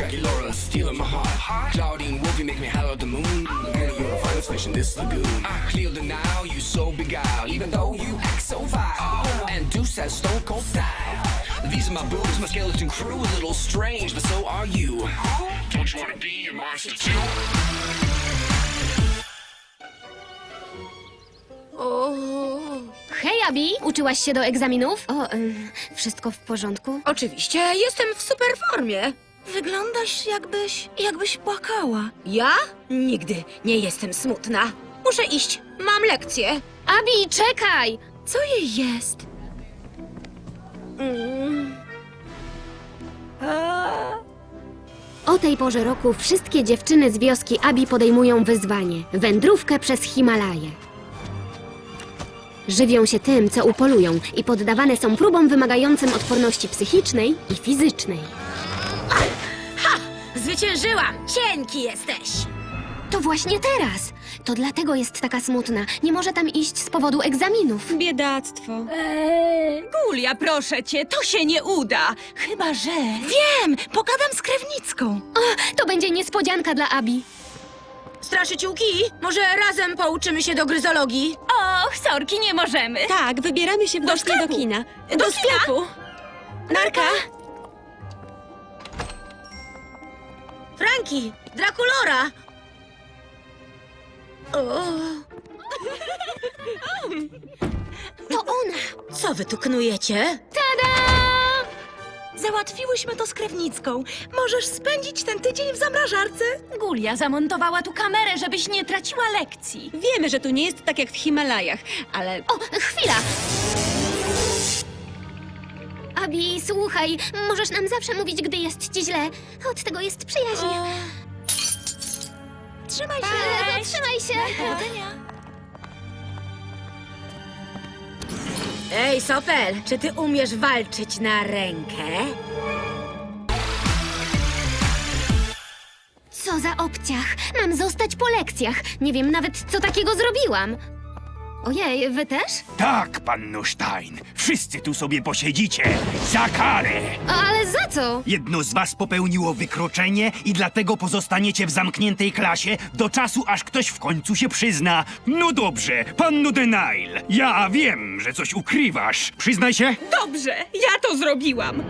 Dracula stealing my heart. Claudine Wolfie make me holler at the moon. Girl, you're a finest fish in this lagoon. I clear the Nile, you so beguiled, even though you act so vile. And Deuce has stone cold style. These are my boobs, my skeleton crew, a little strange, but so are you. Don't you wanna be a monster too? Hej, Abi! Uczyłaś się do egzaminów? O, ym, wszystko w porządku? Oczywiście, jestem w super formie. Wyglądasz jakbyś, jakbyś płakała. Ja? Nigdy nie jestem smutna. Muszę iść, mam lekcję. Abi, czekaj! Co jej jest? O tej porze roku wszystkie dziewczyny z wioski Abi podejmują wyzwanie wędrówkę przez Himalaje. Żywią się tym, co upolują i poddawane są próbom wymagającym odporności psychicznej i fizycznej. Zwyciężyłam! Cienki jesteś! To właśnie teraz! To dlatego jest taka smutna. Nie może tam iść z powodu egzaminów. Biedactwo. Eee, Gulia, proszę cię, to się nie uda. Chyba, że... wiem, pogadam z krewnicką. To będzie niespodzianka dla Abi. Straszyciółki, może razem pouczymy się do gryzologii? Och, sorki, nie możemy. Tak, wybieramy się właśnie do, sklepu. kina. Do sklepu. Narka! Franki! Drakulora! O, To ona! co wy tu knujecie? Tada! Załatwiłyśmy to z krewnicką. Możesz spędzić ten tydzień w zamrażarce. Gulia zamontowała tu kamerę, żebyś nie traciła lekcji. Wiemy, że tu nie jest tak jak w Himalajach, ale O, chwila! Abi, słuchaj, możesz nam zawsze mówić, gdy jest ci źle. Od tego jest przyjaźń. Trzymaj się. Pa, Trzymaj się! Ej, Sopel, czy ty umiesz walczyć na rękę? Co za obciach! Mam zostać po lekcjach. Nie wiem nawet, co takiego zrobiłam. Ojej, wy też? Tak, panno Stein. Wszyscy tu sobie posiedzicie. Za karę! Ale za co? Jedno z was popełniło wykroczenie i dlatego pozostaniecie w zamkniętej klasie do czasu, aż ktoś w końcu się przyzna. No dobrze, panno Denail. Ja wiem, że coś ukrywasz. Przyznaj się. Dobrze, ja to zrobiłam.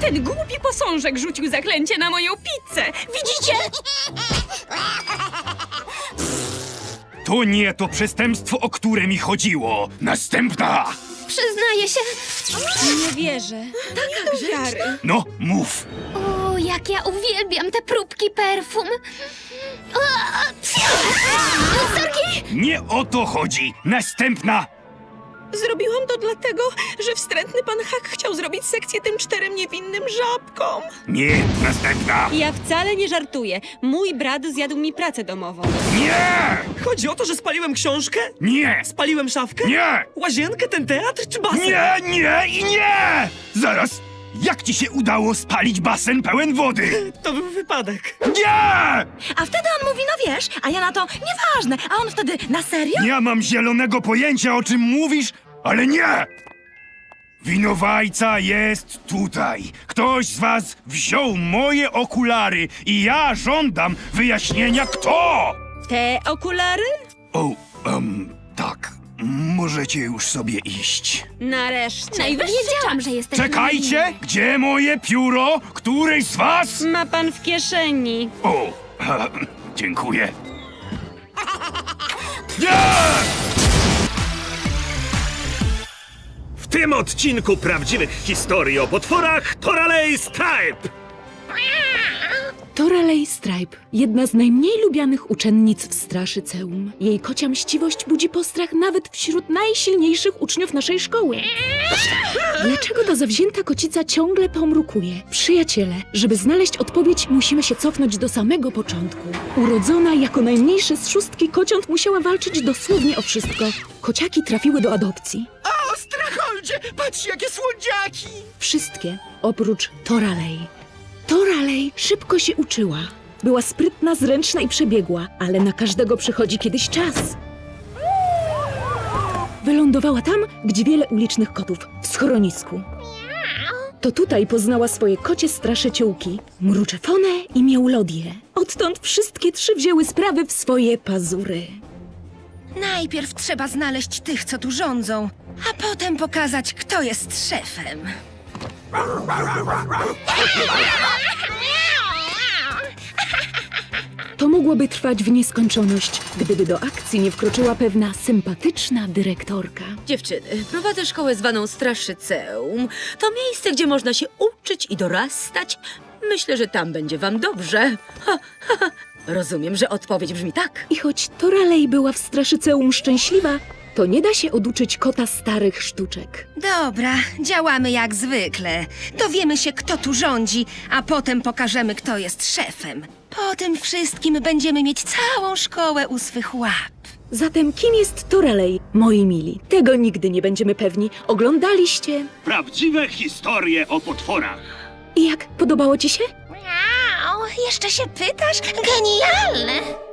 Ten głupi posążek rzucił zaklęcie na moją pizzę. Widzicie? To nie to przestępstwo, o które mi chodziło. Następna! Przyznaję się. nie wierzę. No, mów. O, jak ja uwielbiam te próbki perfum. O, Sorki! Nie o to chodzi. Następna! Zrobiłam to dlatego, że wstrętny pan Hak chciał zrobić sekcję tym czterem niewinnym żabkom. Nie, następna! Ja wcale nie żartuję. Mój brat zjadł mi pracę domową. Nie! Chodzi o to, że spaliłem książkę? Nie! Spaliłem szafkę? Nie! Łazienkę, ten teatr czy basen? Nie, nie i nie! Zaraz! Jak ci się udało spalić basen pełen wody? To był wypadek. Nie! A wtedy on mówi, no wiesz, a ja na to, nieważne. A on wtedy, na serio? Nie mam zielonego pojęcia, o czym mówisz, ale nie! Winowajca jest tutaj. Ktoś z was wziął moje okulary i ja żądam wyjaśnienia kto! Te okulary? O, em, tak. Możecie już sobie iść. Nareszcie. Wiedziałam, że jesteś... Czekajcie! Gdzie moje pióro? Któryś z was? Ma pan w kieszeni. O, dziękuję. Nie! Tym odcinku prawdziwych historii o potworach Toralei Stripe! Toralei Stripe, jedna z najmniej lubianych uczennic w Straszyceum. Jej kocia mściwość budzi postrach nawet wśród najsilniejszych uczniów naszej szkoły. Dlaczego ta zawzięta kocica ciągle pomrukuje? Przyjaciele, żeby znaleźć odpowiedź, musimy się cofnąć do samego początku. Urodzona jako najmniejsze z szóstki kociąt musiała walczyć dosłownie o wszystko. Kociaki trafiły do adopcji. O, stracholdzie! Patrz, jakie słodziaki! Wszystkie, oprócz Toralei. Toralei szybko się uczyła. Była sprytna, zręczna i przebiegła, ale na każdego przychodzi kiedyś czas. Wylądowała tam, gdzie wiele ulicznych kotów, w schronisku. To tutaj poznała swoje kocie straszyciółki, Mruczefonę i Miaulodię. Odtąd wszystkie trzy wzięły sprawy w swoje pazury. Najpierw trzeba znaleźć tych, co tu rządzą, a potem pokazać, kto jest szefem. To mogłoby trwać w nieskończoność, gdyby do akcji nie wkroczyła pewna sympatyczna dyrektorka. Dziewczyny, prowadzę szkołę zwaną Straszyceum. To miejsce, gdzie można się uczyć i dorastać. Myślę, że tam będzie wam dobrze. Ha, ha, ha. Rozumiem, że odpowiedź brzmi tak. I choć Toralej była w Straszyceum szczęśliwa, to nie da się oduczyć kota starych sztuczek. Dobra, działamy jak zwykle. Dowiemy się, kto tu rządzi, a potem pokażemy, kto jest szefem. Po tym wszystkim będziemy mieć całą szkołę u swych łap. Zatem kim jest Toralej, moi mili? Tego nigdy nie będziemy pewni. Oglądaliście Prawdziwe historie o potworach. i jak podobało ci się? Miau, jeszcze się pytasz? Genialne!